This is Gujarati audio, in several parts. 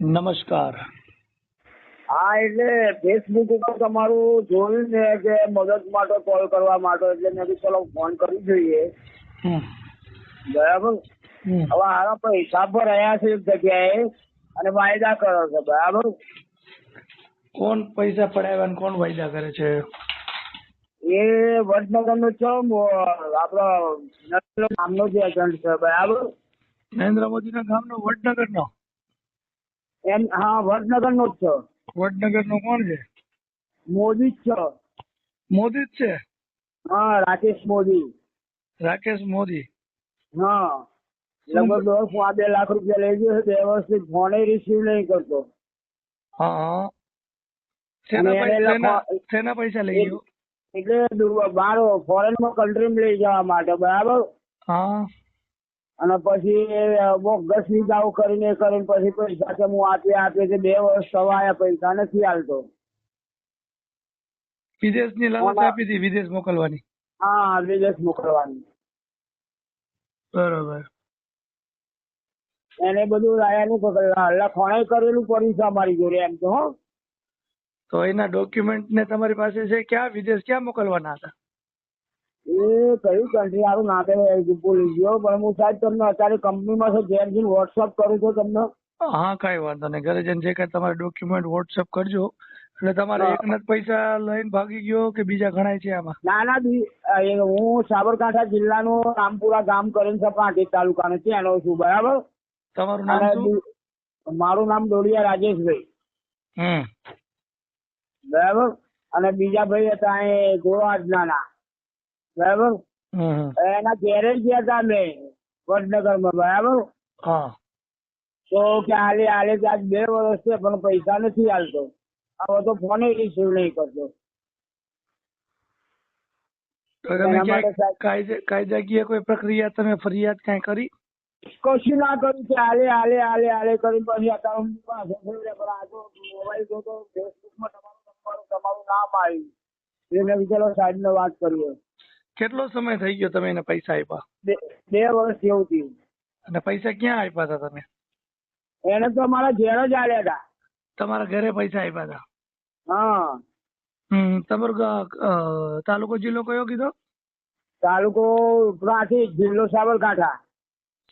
નમસ્કાર. હા એટલે ફેસબુક ઉપર તમારું જોયું ને કે મદદ માટે કોલ કરવા માટે એટલે મેં ચલો ફોન કરી જોઈએ. બરાબર? હવે હારા પૈસા પર રહ્યા છે એક જગ્યાએ અને વાયદા કરો છો બરાબર? કોણ પૈસા પડાવ્યા ને કોણ વાયદા કરે છે? એ વડનગર નો છો આપડો નામનો જે એજન્ટ છે બરાબર? નરેન્દ્ર મોદીના વડનગર વડનગરનો? એમ હા વડનગર નો જ છે. વડનગર નો કોણ છે? મોદી જ છે. મોદી જ છે? હા રાકેશ મોદી. રાકેશ મોદી. હા. લગભગ દોઢ પોણા બે લાખ રૂપિયા લઈ ગયો છે બે વર્ષથી ફોને રિસીવ નહીં કરતો. હા શેના પૈસા લઈ ગયો? એટલે બાર ફોરેનમાં કન્ટ્રી લઈ જવા માટે બરાબર? હા. અને પછી બોગસ દાવ કરીને કરીને પછી પૈસા કે હું આપી આપી કે બે વર્ષ સવાયા પૈસા નથી હાલતો. વિદેશની લાલચ આપી હતી વિદેશ મોકલવાની? હા વિદેશ મોકલવાની. બરોબર. એને બધું રાયાનું લખવાણે કરેલું પડ્યું છે અમારી જોડે એમ તો હો. તો એના ડોક્યુમેન્ટ ને તમારી પાસે છે ક્યાં? વિદેશ ક્યાં મોકલવાના હતા? એ કયું કન્ટ્રી આરું ના કરે ભૂલી ગયો પણ હું સાહેબ તમને અત્યારે કંપનીમાં છે જેમ જેમ વોટ્સઅપ કરું છું તમને. હા કઈ વાંધો નહીં. ઘરે જઈને જે કાંઈ તમારે ડોક્યુમેન્ટ વોટ્સઅપ કરજો. એટલે તમારે એક એકના જ પૈસા લઈને ભાગી ગયો કે બીજા ઘણા છે આમાં? ના બી હું સાબરકાંઠા જિલ્લાનું રામપુરા ગામ કરીને છે પાટી તાલુકાનું ત્યાંનો છું બરાબર? તમારું નામ મારું નામ ડોડિયા રાજેશભાઈ. હમ. બરાબર? અને બીજા ભાઈ હતા એ ગોવાજના બરાબર. એના ઘેરે ગયા હતા અમે વડનગરમાં બરાબર? તો કે હાલે હાલે કે આજ બે વર્ષ છે પણ પૈસા નથી હાલતો હવે તો ફોન રિસીવ નહીં કરતો. કાયદાકીય કોઈ પ્રક્રિયા તમે ફરિયાદ કઈ કરી? કશું ના કર્યું છે હાલે હાલે હાલે હાલે કરી પછી પાસે થયું પણ આ તો મોબાઈલ ફેસબુકમાં તમારું નંબર તમારું નામ આવ્યું. એટલે ચલો સાહેબને વાત કરીએ. કેટલો સમય થઈ ગયો તમે એને પૈસા આપ્યા બે બે વર્ષ જેવું થયું. અને પૈસા ક્યાં આપ્યા હતા તમે? એને તો મારા ઘેર જ આલ્યા હતા તમારા ઘરે પૈસા આપ્યા હતા હા. હમ તમારો તાલુકો જિલ્લો કયો કીધો? તાલુકો પ્રાંતિજ જિલ્લો સાબરકાંઠા.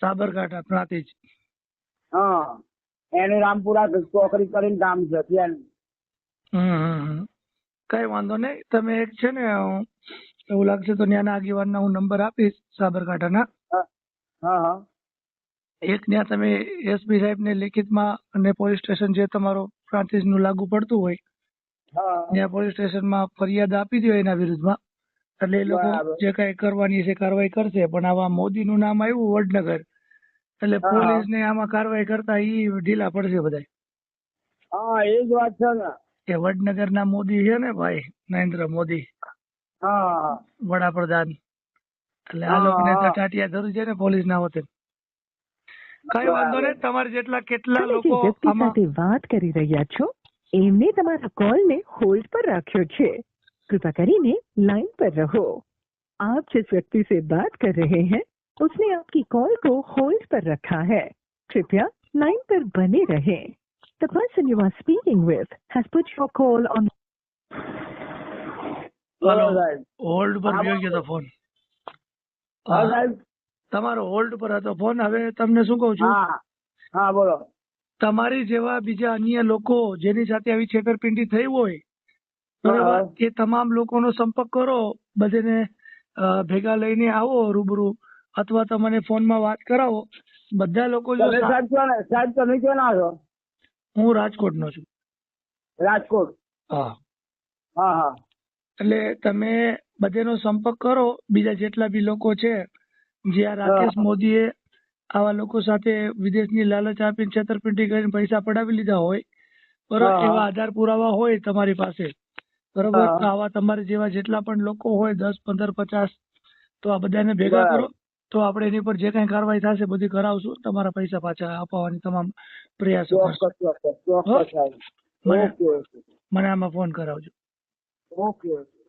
સાબરકાંઠા પ્રાંતિજ. હા. એનું રામપુરા ચોકડી કરીને ગામ છે ત્યાં. હમ. કઈ વાંધો નહીં. તમે એક છે ને એવું લાગશે તો ત્યાંના આગેવાનના હું નંબર આપીશ સાબરકાંઠાના. હા હા એક ત્યાં તમે એસપી સાહેબને લેખિતમાં અને પોલીસ સ્ટેશન જે તમારો નું લાગુ પડતું હોય ત્યાં પોલીસ સ્ટેશનમાં ફરિયાદ આપી દો એના વિરુદ્ધમાં. એટલે એ લોકો જે કઈ કરવાની છે કાર્યવાહી કરશે પણ આવા મોદીનું નામ આવ્યું વડનગર એટલે પોલીસ પોલીસને આમાં કાર્યવાહી કરતા ઈ ઢીલા પડશે બધા હા એ જ વાત છે ને. કે વડનગરના મોદી છે ને ભાઈ નરેન્દ્ર મોદી. વડાપ્રધાન એટલે આ હા, લોકોને તો હા. ટાટિયા જરૂર છે ને પોલીસ ના હોતે કઈ વાંધો બરાબર. નહીં તમારે જેટલા કેટલા તમે જે લોકો વ્યક્તિ આમાં સાથે વાત કરી રહ્યા છો એમને તમારા કોલને હોલ્ડ પર રાખ્યો છે કૃપા કરીને लाइन पर रहो आप जिस व्यक्ति से बात कर रहे हैं उसने आपकी कॉल को होल्ड पर रखा है कृपया लाइन पर बने रहें The person you are speaking with has put your call on hello hold પર ગયો ગયો ફોન હા સાહેબ તમારો હોલ્ડ પર હતો ફોન હવે તમને શું કહું છું? હા. બોલો. તમારી જેવા બીજા અન્ય લોકો જેની સાથે આવી છેતરપિંડી થઈ હોય બરાબર? એ તમામ લોકોનો સંપર્ક કરો. બધેને ભેગા લઈને આવો રૂબરૂ. અથવા તમને મને ફોનમાં વાત કરાવો. બધા લોકો હું રાજકોટ નો? છું. રાજકોટ. હા. હા હા. એટલે તમે બધેનો સંપર્ક કરો બીજા જેટલા બી લોકો છે જે આ રાકેશ. મોદીએ આવા લોકો સાથે વિદેશની લાલચ આપીને છેતરપિંડી કરીને પૈસા પડાવી લીધા હોય બરોબર? એવા આધાર પુરાવા હોય તમારી પાસે બરોબર? તો આવા તમારે જેવા જેટલા પણ લોકો હોય દસ પંદર પચાસ તો આ બધાને ભેગા કરો તો આપણે એની પર જે કઈ કાર્યવાહી થશે બધી કરાવશું તમારા પૈસા પાછા અપાવવાની તમામ પ્રયાસો મને આમાં ફોન કરાવજો. Okay.